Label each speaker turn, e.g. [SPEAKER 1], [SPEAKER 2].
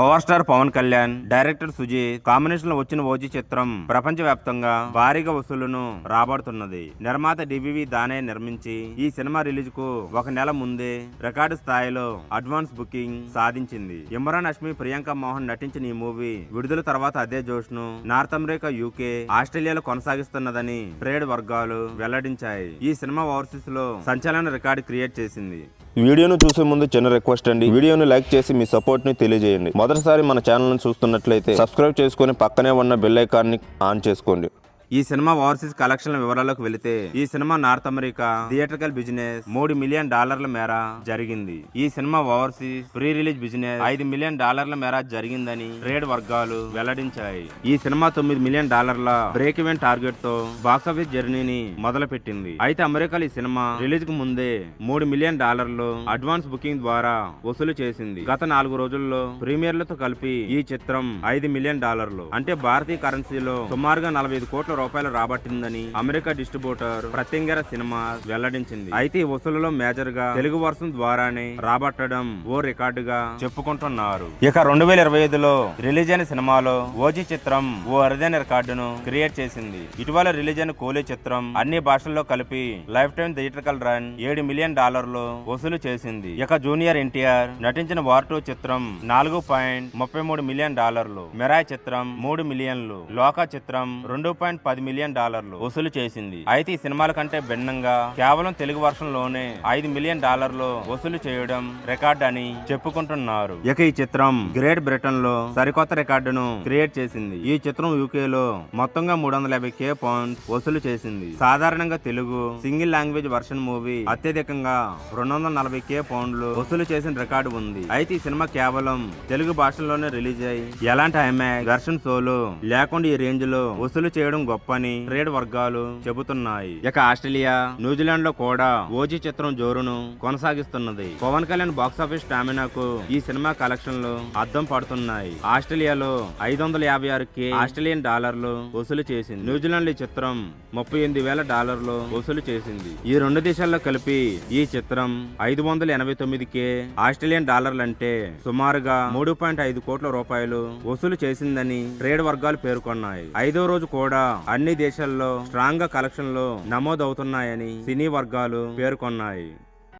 [SPEAKER 1] Power star Pawan Kalyan director Sujeeth కాంబినేషన్లో వచ్చిన OG చిత్రం ప్రపంచ వ్యాప్తంగా భారీగా వసూళ్ళను రాబడుతున్నది. నిర్మాత డివివి దానే నిర్మించి ఈ సినిమా రిలీజ్కు ఒక నెల ముందే రికార్డు స్థాయిలో అడ్వాన్స్ బుకింగ్ సాధించింది. ఇమ్రాన్ అష్మి ప్రియాంక మోహన్ నటించిన ఈ మూవీ విడుదల తర్వాత అదే జోష్ను నార్త్ అమెరికా యూకే ఆస్ట్రేలియాలో కొనసాగిస్తున్నదని ట్రేడ్ వర్గాలు వెల్లడించాయి. ఈ సినిమా ఓవర్సీస్లో సంచలన రికార్డు క్రియేట్ చేసింది.
[SPEAKER 2] వీడియోను చూసే ముందు చిన్న రిక్వెస్ట్ అండి. వీడియోను లైక్ చేసి మీ సపోర్ట్ని తెలియజేయండి. మొదటిసారి మన ఛానల్ని చూస్తున్నట్లయితే సబ్స్క్రైబ్ చేసుకొని పక్కనే ఉన్న బెల్ ఐకాన్ ఆన్ చేసుకోండి.
[SPEAKER 1] ఈ సినిమా ఓవర్సీస్ కలెక్షన్ల వివరాలకు వెళితే ఈ cinema North America theatrical business మూడు మిలియన్ డాలర్ల మేర జరిగింది. ఈ cinema overseas pre release business ఐదు మిలియన్ డాలర్ల మేర జరిగిందని ట్రేడ్ వర్గాలు వెల్లడించాయి. ఈ సినిమా తొమ్మిది మిలియన్ డాలర్ల బ్రేక్ ఈవెన్ టార్గెట్తో బాక్సాఫీస్ జర్నీని మొదలు పెట్టింది అయితే అమెరికాలో ఈ సినిమా రిలీజ్కు ముందే మూడు మిలియన్ డాలర్లు అడ్వాన్స్ బుకింగ్ ద్వారా వసూలు చేసింది. గత నాలుగు రోజుల్లో ప్రీమియర్లతో కలిపి ఈ చిత్రం ఐదు మిలియన్ డాలర్లు అంటే భారతీయ కరెన్సీలో సుమారుగా నలభై ఐదు కోట్ల రూపాయలు రాబట్టిందని అమెరికా డిస్ట్రిబ్యూటర్ ప్రత్యంగర సినిమా వెల్లడించింది. అయితే ఈ వసూలులో మేజర్గా తెలుగు వర్షం ద్వారానే రాబట్టడం ఓ రికార్డుగా చెప్పుకుంటున్నారు. ఇక రెండు వేల ఇరవై ఐదులో రిలీజ్ అయిన సినిమాలో ఓజీ చిత్రం ఓ అరుదైన రికార్డును క్రియేట్ చేసింది. ఇటీవల రిలీజ్ అయిన కోహ్లీ చిత్రం అన్ని భాషల్లో కలిపి లైఫ్ టైం థియేట్రికల్ రన్ ఏడు మిలియన్ డాలర్లు వసూలు చేసింది. ఇక జూనియర్ ఎన్టీఆర్ నటించిన వార్ టూ చిత్రం నాలుగు పాయింట్ ముప్పై మూడు మిలియన్ డాలర్లు మెరాయ్ చిత్రం మూడు మిలియన్లు లోకా చిత్రం రెండు పాయింట్ పది మిలియన్ డాలర్లు వసూలు చేసింది. అయితే ఈ సినిమాల కంటే భిన్నంగా కేవలం తెలుగు వర్షంలోనే ఐదు మిలియన్ డాలర్లు వసూలు చేయడం రికార్డ్ అని చెప్పుకుంటున్నారు. ఇక ఈ చిత్రం గ్రేట్ బ్రిటన్లో సరికొత్త రికార్డును క్రియేట్ చేసింది. ఈ చిత్రం యూకే లో మొత్తంగా మూడు వందల యాభై కే పౌండ్ వసూలు చేసింది. సాధారణంగా Telugu single language version movie అత్యధికంగా రెండు వందల నలభై కే పౌండ్లు వసూలు చేసిన రికార్డు ఉంది. అయితే ఈ సినిమా కేవలం తెలుగు భాషలోనే రిలీజ్ అయ్యి ఎలాంటి ఐమాక్స్ ఘర్షణ షోలు లేకుండా ఈ రేంజ్లో వసూలు చేయడం గొప్ప గొప్పని ట్రేడ్ వర్గాలు చెబుతున్నాయి. ఇక ఆస్ట్రేలియా న్యూజిలాండ్లో కూడా ఓజీ చిత్రం జోరును కొనసాగిస్తున్నది. పవన్ కళ్యాణ్ బాక్సాఫీస్ స్టామినాకు ఈ సినిమా కలెక్షన్లు అద్దం పడుతున్నాయి. ఆస్ట్రేలియాలో ఐదు వందల యాభై ఆరు కే ఆస్ట్రేలియన్ డాలర్లు వసూలు చేసింది. న్యూజిలాండ్ ఈ చిత్రం ముప్పై ఎనిమిది వేల డాలర్లు వసూలు చేసింది. ఈ రెండు దేశాల్లో కలిపి ఈ చిత్రం ఐదు వందల ఎనభై తొమ్మిది కే ఆస్ట్రేలియన్ డాలర్లు అంటే సుమారుగా మూడు పాయింట్ ఐదు కోట్ల రూపాయలు వసూలు చేసిందని ట్రేడ్ వర్గాలు పేర్కొన్నాయి. ఐదో రోజు కూడా అన్ని దేశాల్లో స్ట్రాంగ్గా కలెక్షన్లు నమోదవుతున్నాయని సినీ వర్గాలు పేర్కొన్నాయి.